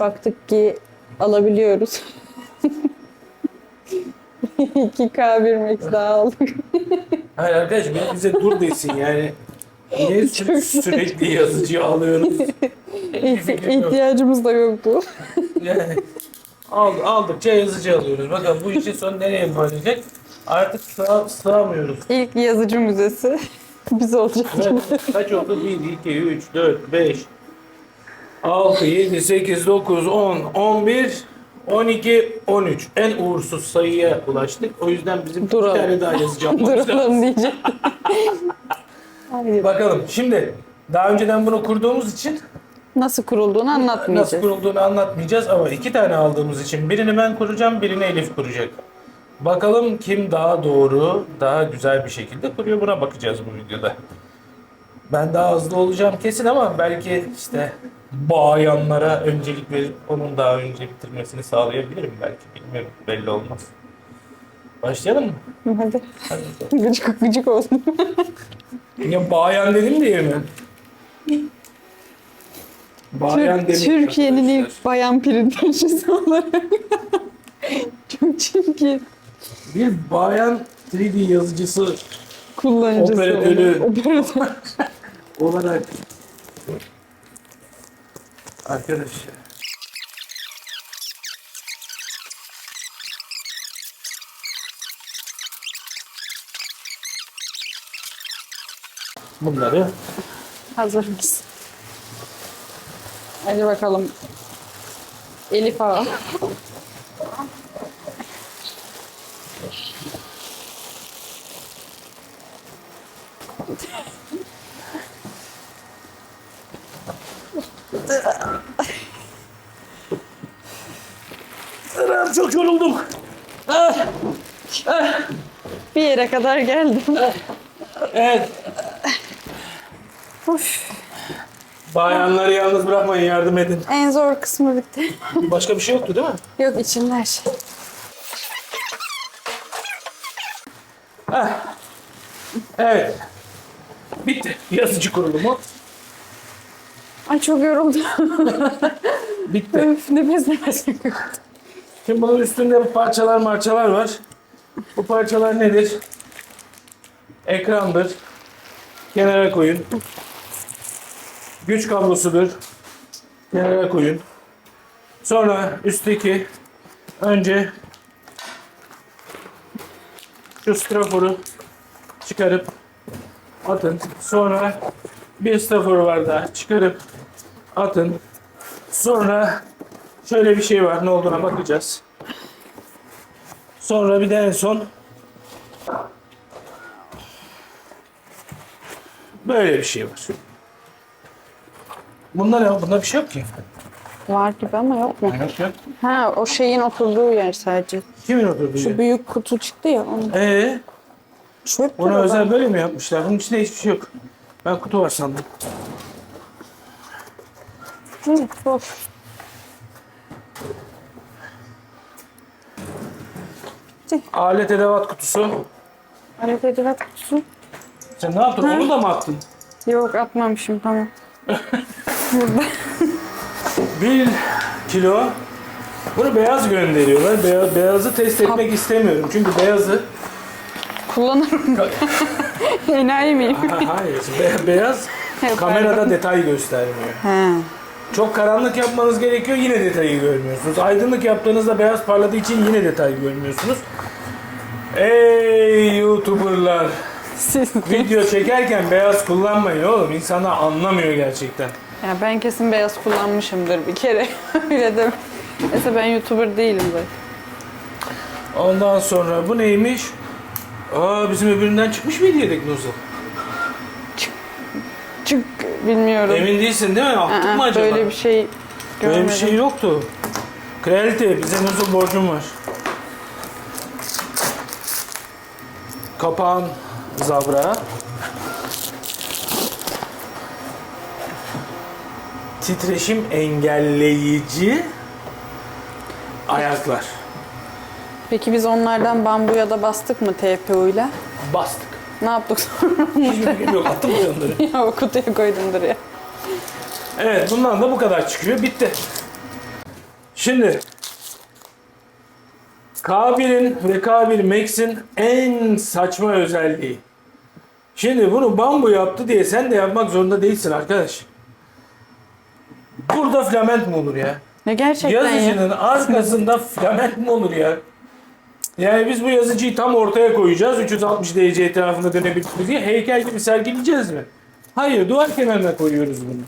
Baktık ki alabiliyoruz. 2K bir max daha aldık. Hayır arkadaşım ya bize dur desin yani. Niye sü- sürekli yazıcı alıyoruz? İhtiyacımız da yoktu. Yani ald- aldıkça yazıcı alıyoruz. Bakalım bu işin sonu nereye varacak? Artık sığ sığamıyoruz. İlk yazıcı müzesi biz olacağız. Evet. Kaç oldu? 1, 2, 3, 4, 5, 6, 7, 8, 9, 10, 11, 12, 13. En uğursuz sayıya ulaştık. O yüzden bizim Duralım. tane daha lazım. Duralım diyeceğim. Haydi. Bakalım şimdi daha önceden bunu kurduğumuz için Nasıl kurulduğunu nasıl anlatmayacağız. kurulduğunu anlatmayacağız ama iki tane aldığımız için birini ben kuracağım, birini Elif kuracak. Bakalım kim daha doğru, daha güzel bir şekilde kuruyor buna bakacağız bu videoda. Ben daha hızlı olacağım kesin ama belki işte bayanlara öncelik verip onun daha önce bitirmesini sağlayabilirim belki. Bilmiyorum belli olmaz. Başlayalım mı? Hadi. Hadi. Gıcık gıcık olsun. Ya bayan dedim diye mi? Bayan Tür- demeyin Türkiye'nin ilk bayan printercisi olarak. Çok çirkin. Bir bayan 3D yazıcısı Kullanıcısı. Operatörü. Operatör. olarak arkadaşlar bunları Hazır mısın? Hadi bakalım. Elif ağa. Aram, çok yoruldum. Bir yere kadar geldim. Evet. Of. Bayanları yalnız bırakmayın yardım edin. En zor kısmı bitti. Başka bir şey yoktu değil mi? Yok içinde her şey. Evet. Bitti. Yazıcı kurulumu. Ay çok yoruldum. Bitti. Öf nefes nefes. Şimdi bunun üstünde parçalar marçalar var. Bu parçalar nedir? Ekrandır. Kenara koyun. Güç kablosudur. Kenara koyun. Sonra üstteki önce şu straforu çıkarıp atın. Sonra bir strafor var daha çıkarıp atın. Sonra şöyle bir şey var. Ne olduğuna bakacağız. Sonra bir de en son böyle bir şey var. Bunda ne? Bunda bir şey yok ki. Var gibi ama yok mu? Yok yok. Ha o şeyin oturduğu yer sadece. Kimin oturduğu Şu yer? büyük kutu çıktı ya. Onun. Ee, Çöp ona özel böyle mi yapmışlar? Bunun içinde hiçbir şey yok. Ben kutu var sandım. Hı, boş. Alet edevat kutusu. Alet edevat kutusu. Sen ne yaptın? Onu da mı attın? Yok atmamışım tamam. Burada. Bir kilo. Bunu beyaz gönderiyorlar. Beyaz, beyazı test etmek istemiyorum. Çünkü beyazı Kullanırım. Enayi miyim? Ha, Hayır, be- beyaz kamerada detay göstermiyor. He. Çok karanlık yapmanız gerekiyor yine detayı görmüyorsunuz. Aydınlık yaptığınızda beyaz parladığı için yine detayı görmüyorsunuz. Ey YouTuber'lar! Siz. Video çekerken beyaz kullanmayın oğlum. İnsanlar anlamıyor gerçekten. Ya ben kesin beyaz kullanmışımdır bir kere. Öyle de. Mesela ben YouTuber değilim zaten. Ondan sonra bu neymiş? Aa bizim öbüründen çıkmış mıydı yedek nozzle? Çık bilmiyorum. Emin değilsin değil mi? Attık Aa, mı acaba? Böyle bir şey görmedim. Böyle bir şey yoktu. Kralite bize nozzle borcum var. Kapağın zabra. Titreşim engelleyici ayaklar. Peki biz onlardan bambuya da bastık mı TPU ile? Bastık. Ne yaptık sonra? Hiçbir fikrim yok. Attım mı onları? ya o kutuya koydumdur ya. Evet bundan da bu kadar çıkıyor. Bitti. Şimdi K1'in ve K1 Max'in en saçma özelliği. Şimdi bunu bambu yaptı diye sen de yapmak zorunda değilsin arkadaş. Burada filament mi olur ya? Ne gerçekten ya. Yazıcının arkasında filament mi olur ya? Yani biz bu yazıcıyı tam ortaya koyacağız. 360 derece etrafında dönebiliriz diye heykel gibi sergileyeceğiz mi? Hayır, duvar kenarına koyuyoruz bunu.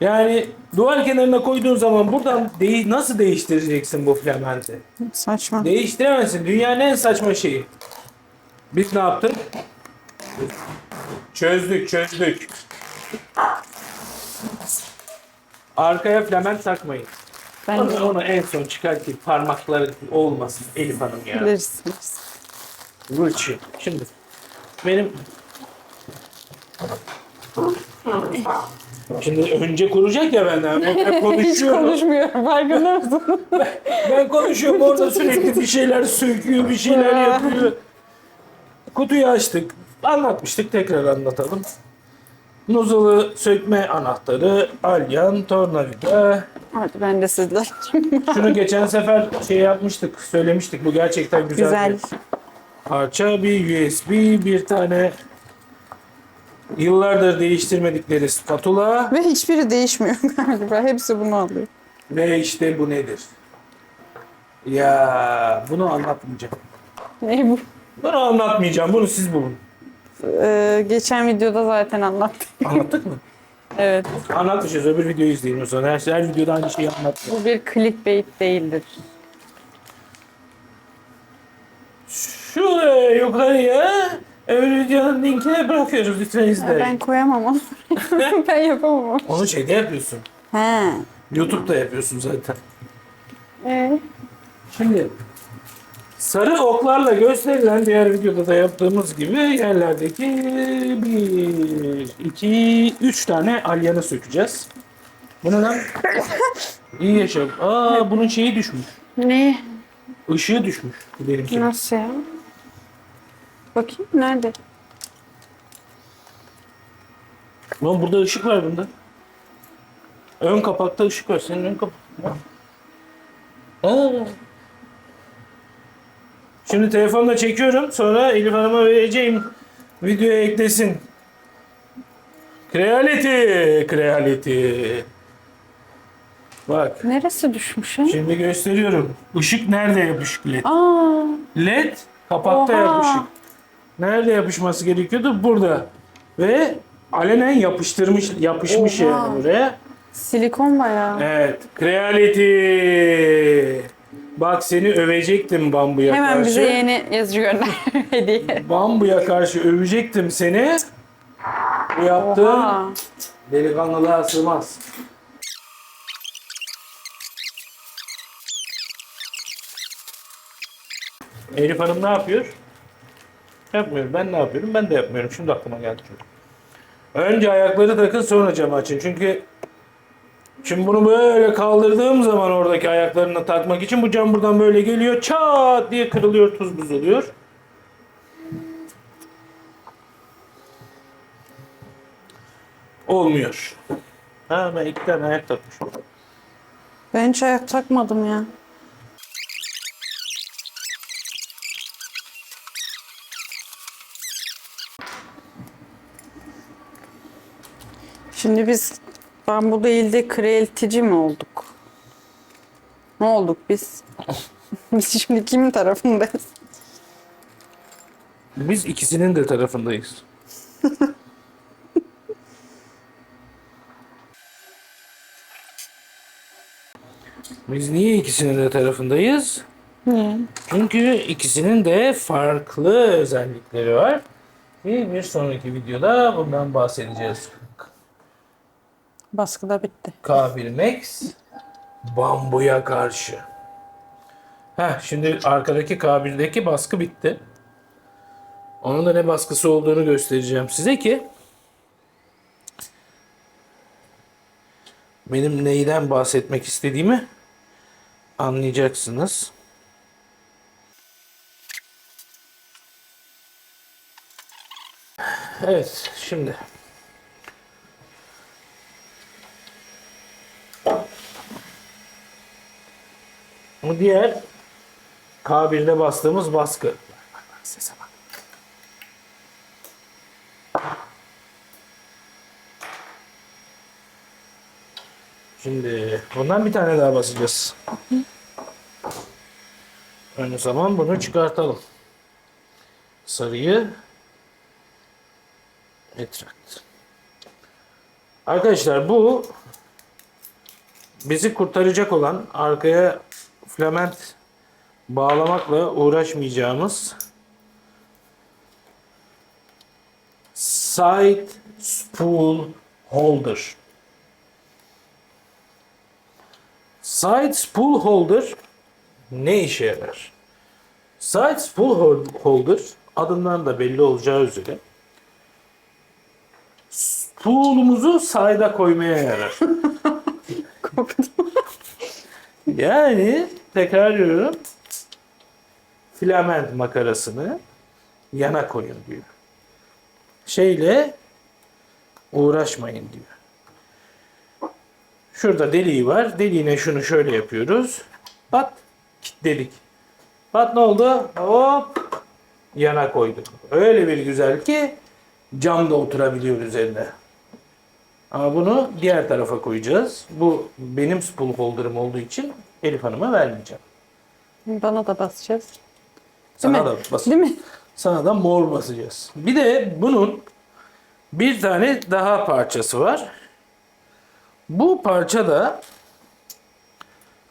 Yani duvar kenarına koyduğun zaman buradan deği- nasıl değiştireceksin bu filamenti? Saçma. Değiştiremezsin. Dünyanın en saçma şeyi. Biz ne yaptık? Çözdük, çözdük. Arkaya filament takmayın. Ben Onu, onu en son çıkartayım. Parmakları olmasın Elif Hanım ya. bilirsiniz. Ruçi. Şimdi benim Şimdi önce kuracak ya benden. Ben, ben Hiç konuşuyorum. konuşmuyorum farkında mısın? ben konuşuyorum orada sürekli bir şeyler söküyor, bir şeyler yapıyor. Kutuyu açtık. Anlatmıştık tekrar anlatalım. Nozzle'ı sökme anahtarı, alyan, tornavida. Hadi ben de sizler. Şunu geçen sefer şey yapmıştık, söylemiştik. Bu gerçekten güzel, Güzel. bir parça. Bir USB, bir tane yıllardır değiştirmedikleri spatula Ve hiçbiri değişmiyor galiba. Hepsi bunu alıyor. ve işte bu nedir? Ya bunu anlatmayacağım. Ne bu? Bunu anlatmayacağım. Bunu siz bulun. Ee, geçen videoda zaten anlattım. Anlattık mı? Evet. Anlatmışız. Öbür videoyu izleyin o zaman. Her, her videoda aynı şeyi anlatmıyor. Bu bir clickbait değildir. Şuraya yukarıya öbür videonun linkine bırakıyoruz. Lütfen izleyin. Ben koyamam onu. ben yapamam onu. Onu şeyde yapıyorsun. He. YouTube'da yapıyorsun zaten. Ee, Şimdi sarı oklarla gösterilen diğer videoda da yaptığımız gibi yerlerdeki bir, iki, üç tane alyanı sökeceğiz. Bu ne lan? İyi yaşa. Aa bunun şeyi düşmüş. ne? Işığı düşmüş. Benimki. Nasıl ya? Bakayım nerede? Lan burada ışık var bunda. Ön kapakta ışık var. Senin ön kapak. Aa. Şimdi telefonla çekiyorum. Sonra Elif Hanım'a vereceğim. Videoya eklesin. Kreality. Kreality. Bak. Neresi düşmüş ha? Şimdi gösteriyorum. Işık nerede yapışık led? Aa, LED kapakta Oha. yapışık. Nerede yapışması gerekiyordu? Burada. Ve alenen yapıştırmış, yapışmış Oha. yani buraya. silikon bayağı. Evet. Creality. Bak seni övecektim bambuya Hemen karşı. bize yeni yazıcı gönder hediye. Bambuya karşı övecektim seni. Bu yaptığın Oha. delikanlılığa sığmaz. Elif Hanım ne yapıyor? Yapmıyor. Ben ne yapıyorum? Ben de yapmıyorum. Şimdi aklıma geldi. çünkü. Önce ayakları takın sonra camı açın. Çünkü şimdi bunu böyle kaldırdığım zaman oradaki ayaklarını takmak için bu cam buradan böyle geliyor. Çat diye kırılıyor, tuz buz oluyor. Olmuyor. Ha ben iki tane ayak takmışım. Ben hiç ayak takmadım ya. Şimdi biz bambu değil de krealtici mi olduk? Ne olduk biz? biz şimdi kimin tarafındayız? Biz ikisinin de tarafındayız. Biz niye ikisinin de tarafındayız? Niye? Çünkü ikisinin de farklı özellikleri var. Ve bir sonraki videoda bundan bahsedeceğiz. Baskıda bitti. K1 Max bambuya karşı. Heh, şimdi arkadaki K1'deki baskı bitti. Onun da ne baskısı olduğunu göstereceğim size ki benim neyden bahsetmek istediğimi anlayacaksınız. Evet, şimdi Bu diğer K1'de bastığımız baskı. Bak, bak, bak, Sese bak. Şimdi bundan bir tane daha basacağız. Ön zaman bunu çıkartalım. Sarıyı Retract. Arkadaşlar bu bizi kurtaracak olan arkaya filament bağlamakla uğraşmayacağımız side spool holder. Side spool holder ne işe yarar? Side spool hol- holder adından da belli olacağı üzere spool'umuzu side'a koymaya yarar. Yani tekrarlıyorum. Filament makarasını yana koyun diyor. Şeyle uğraşmayın diyor. Şurada deliği var. Deliğine şunu şöyle yapıyoruz. Pat kilitledik. Pat ne oldu? Hop yana koyduk. Öyle bir güzel ki cam da oturabiliyor üzerine. Ama bunu diğer tarafa koyacağız. Bu benim spool holder'ım olduğu için Elif Hanım'a vermeyeceğim. Bana da basacağız. Sana mi? da bas. Değil mi? Sana da mor basacağız. Bir de bunun bir tane daha parçası var. Bu parça da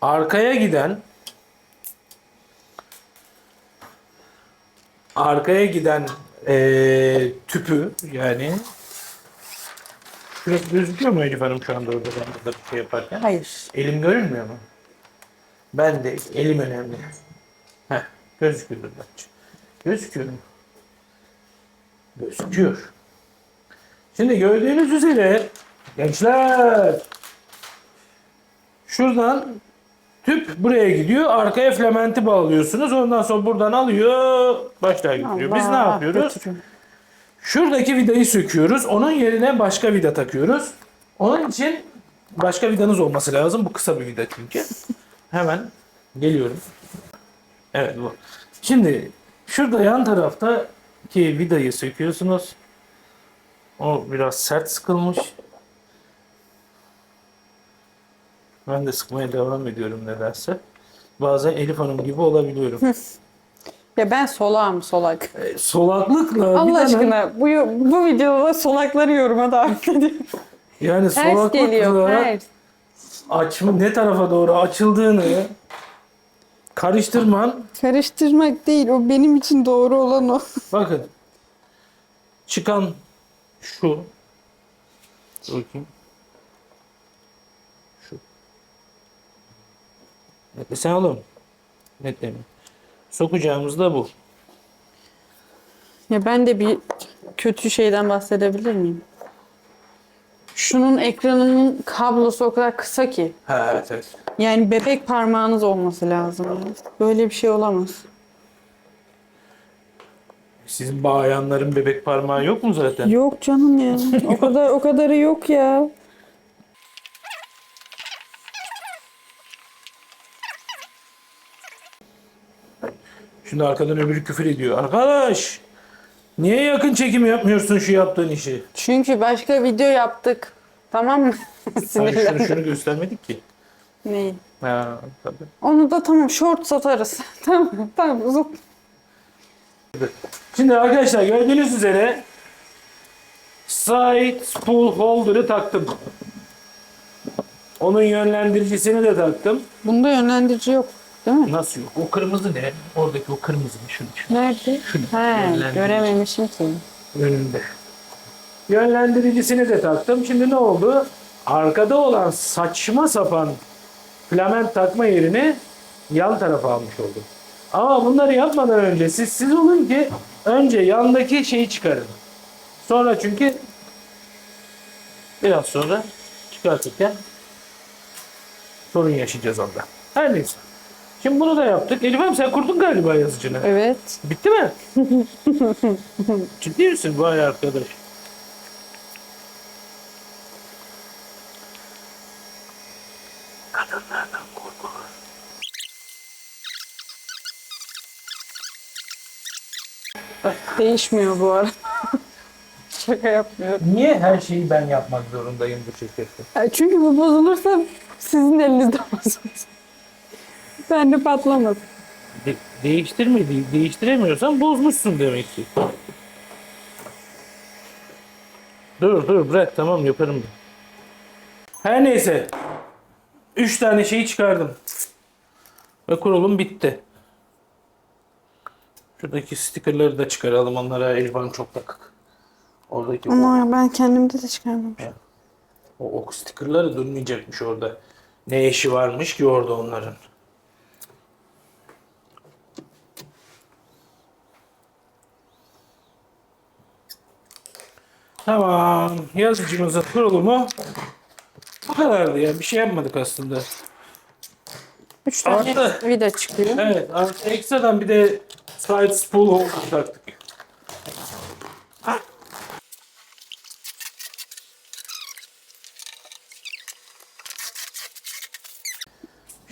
arkaya giden arkaya giden eee, tüpü yani Şurası gözüküyor mu Elif Hanım şu anda orada ben burada bir şey yaparken? Hayır. Elim görünmüyor mu? Ben de elim önemli. Heh, gözüküyor bence. Gözüküyor mu? Gözüküyor. Şimdi gördüğünüz üzere gençler şuradan tüp buraya gidiyor. Arkaya filamenti bağlıyorsunuz. Ondan sonra buradan alıyor. Başlar götürüyor. Biz ne yapıyoruz? Şuradaki vidayı söküyoruz. Onun yerine başka vida takıyoruz. Onun için başka vidanız olması lazım. Bu kısa bir vida çünkü. Hemen geliyorum. Evet bu. Şimdi şurada yan tarafta ki vidayı söküyorsunuz. O biraz sert sıkılmış. Ben de sıkmaya devam ediyorum nedense. Bazen Elif Hanım gibi olabiliyorum. Ya ben solağım solak. E, Solaklıkla Allah vidanın- aşkına bu, bu videoda solakları yoruma davet ediyorum. yani Ters geliyor. solaklıkla Ters. Açma ne tarafa doğru açıldığını karıştırman. Karıştırmak değil. O benim için doğru olan o. bakın. Çıkan şu. Dur bakayım. Şu. Netle sen oğlum. Netleme sokacağımız da bu. Ya ben de bir kötü şeyden bahsedebilir miyim? Şunun ekranının kablosu o kadar kısa ki. ha evet evet Yani bebek parmağınız olması lazım. Böyle bir şey olamaz. sizin bayanların bebek parmağı yok mu zaten Yok canım ya. O kadar o kadarı yok ya. şimdi arkadan öbürü küfür ediyor arkadaş niye yakın çekim yapmıyorsun şu yaptığın işi Çünkü başka video yaptık. Tamam mı? Hayır, şunu, Sinirlendim. şunu göstermedik ki Neyi? ha, tabii. Onu da tamam short satarız. tamam tamam uzun. Şimdi arkadaşlar gördüğünüz üzere side spool holder'ı taktım. Onun yönlendiricisini de taktım. Bunda yönlendirici yok. Değil mi? Nasıl yok? O kırmızı ne? Oradaki o kırmızı ne? Şunu şunu. Nerede? He, Yönlendirici. görememişim ki. Önünde. Yönlendiricisini de taktım. Şimdi ne oldu? Arkada olan saçma sapan filament takma yerini yan tarafa almış oldum. Ama bunları yapmadan önce siz siz olun ki önce yandaki şeyi çıkarın. Sonra çünkü biraz sonra çıkartırken sorun yaşayacağız onda. Her neyse. Şimdi bunu da yaptık. Elif abi sen kurdun galiba yazıcını. Evet. Bitti mi? Ciddi misin? Vay arkadaş. Kadınlardan korkulur. Değişmiyor bu arada. Şaka yapmıyorum. Niye her şeyi ben yapmak zorundayım bu şirkette? E, çünkü bu bozulursa sizin elinizde bozulur. Ben de patlamaz. De- değiştirmedi, değiştiremiyorsan bozmuşsun demek ki. Dur dur bırak tamam yaparım. Her neyse. Üç tane şeyi çıkardım. Ve kurulum bitti. Şuradaki stickerları da çıkaralım. Onlara Hanım çok takık. Oradaki o, Ama ben kendimde de çıkarmamışım. o ok stickerları durmayacakmış orada. Ne işi varmış ki orada onların. Tamam. Yazıcımızın kurulumu bu kadardı ya. Bir şey yapmadık aslında. Üç tane Artı. vida çıkıyor. Evet. Artı ekstradan bir de side spool holder taktık.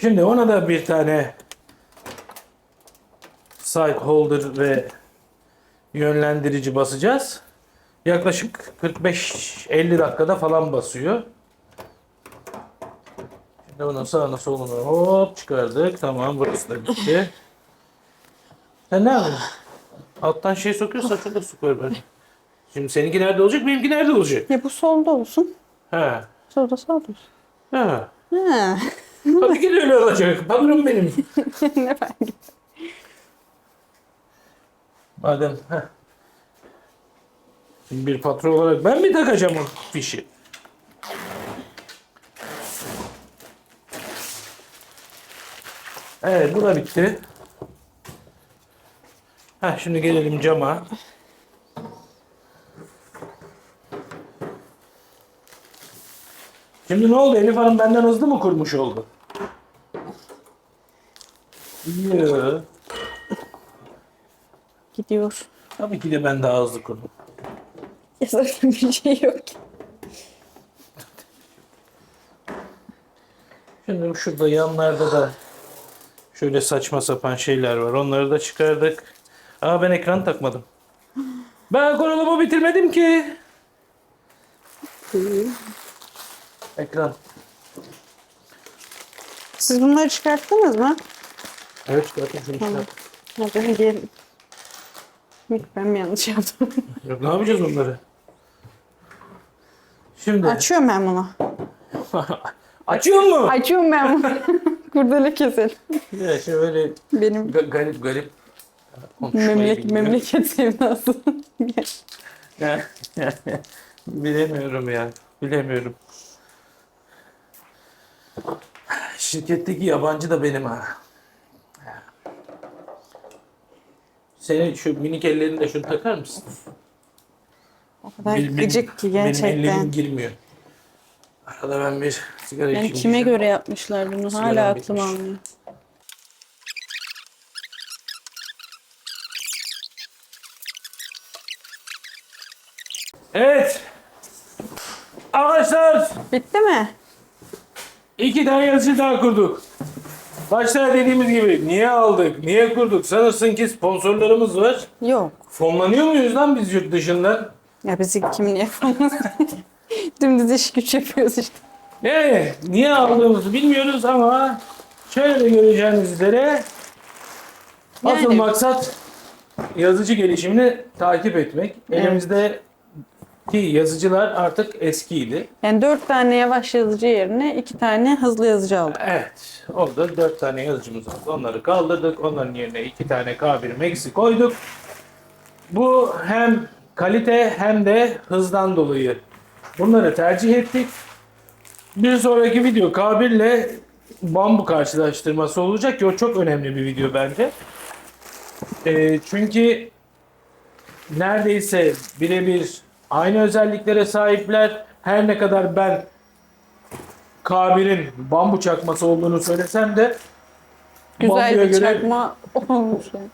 Şimdi ona da bir tane side holder ve yönlendirici basacağız. Yaklaşık 45-50 dakikada falan basıyor. Şimdi bunu sağına soluna hop çıkardık. Tamam burası da bitti. Sen ne yapıyorsun? Alttan şey sokuyorsa şurada su koy ben. Şimdi seninki nerede olacak, benimki nerede olacak? Ya bu solda olsun. He. Solda sağda olsun. He. Ha. Tabii ki de öyle olacak. Patron benim. ne eder? Madem heh. Bir patron olarak ben mi takacağım o fişi? Evet bu da bitti. Heh, şimdi gelelim cama. Şimdi ne oldu? Elif Hanım benden hızlı mı kurmuş oldu? Yok. Gidiyor. Tabii ki de ben daha hızlı kurdum. Yazarım bir şey yok. ki. Şimdi şurada yanlarda da şöyle saçma sapan şeyler var. Onları da çıkardık. Aa ben ekran takmadım. Ben kurulumu bitirmedim ki. Ekran. Siz bunları çıkarttınız mı? Evet çıkarttım şunu Tamam. çıkarttım. Hadi gelin. Yok ben mi yanlış yaptım? Yok ne yapacağız onları? Şimdi Açıyorum ben bunu. açıyor mu? Açıyorum ben bunu. Kurdele keselim. Ya şöyle Benim ga- garip garip konuşmayı memlek bilmiyorum. memleket sevdası. Bilemiyorum ya. Bilemiyorum. Şirketteki yabancı da benim ha. Senin şu minik ellerinde şunu takar mısın? O kadar Benim- gıcık ki Benim gerçekten. ellerim girmiyor. Arada ben bir sigara Yani içeyim. kime diyeceğim. göre yapmışlar bunu? Sigaram Hala bitmiş. aklım almıyor. Evet. Arkadaşlar Bitti mi? iki tane yazıcı daha kurduk. Başta dediğimiz gibi niye aldık, niye kurduk? Sanırsın ki sponsorlarımız var. Yok. Fonlanıyor muyuz lan biz yurt dışından? Ya bizi kim niye yapamaz? Dümdüz iş güç yapıyoruz işte. Yani niye aldığımızı bilmiyoruz ama şöyle de göreceğiniz üzere asıl Yani- maksat yazıcı gelişimini takip etmek. Evet. Elimizde ki yazıcılar artık eskiydi. Yani dört tane yavaş yazıcı yerine iki tane hızlı yazıcı aldık. Evet. Orada dört tane yazıcımız vardı. Onları kaldırdık. Onların yerine iki tane K1 Max'i koyduk. Bu hem kalite hem de hızdan dolayı bunları tercih ettik. Bir sonraki video K1 ile bambu karşılaştırması olacak ki o çok önemli bir video bence. Ee, çünkü neredeyse birebir aynı özelliklere sahipler. Her ne kadar ben K1'in bambu çakması olduğunu söylesem de Güzel bir göre- çakma olmuş yani.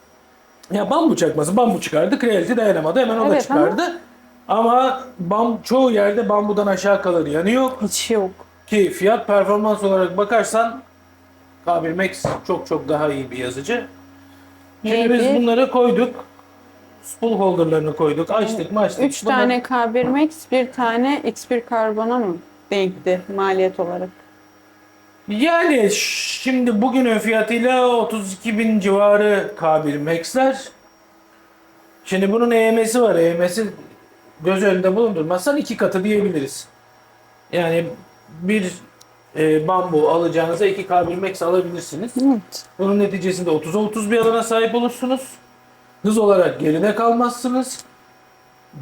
Ya bambu çakması bambu çıkardı. Creality dayanamadı. Hemen o da Evet, çıkardı. Ama bam, çoğu yerde bambudan aşağı kalır yanı yok. Hiç yok. Ki fiyat performans olarak bakarsan K1 Max çok çok daha iyi bir yazıcı. Şimdi Neydi? biz bunları koyduk. spool holder'larını koyduk. Açtık mı açtık. 3 Bunlar- tane K1 Max, bir tane X1 karbona mı denkti maliyet olarak? Yani şimdi bugünün fiyatıyla 32 bin civarı K1 Max'ler. Şimdi bunun EMS'i var. EMS'i göz önünde bulundurmazsan iki katı diyebiliriz. Yani bir e, bambu alacağınıza iki K1 Max alabilirsiniz. Evet. Bunun neticesinde 30'a 30 bir alana sahip olursunuz. Hız olarak geride kalmazsınız.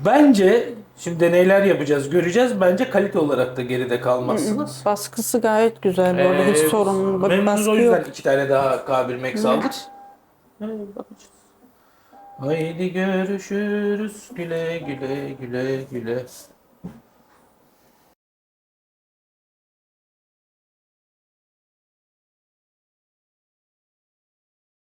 Bence şimdi deneyler yapacağız, göreceğiz. Bence kalite olarak da geride kalmazsınız. Baskısı gayet güzel bu arada. Hiç Ee, sorun bak memnunuz baskı o yüzden yok. iki tane daha K1 Max aldık. Bakacağız. Haydi görüşürüz güle güle güle güle.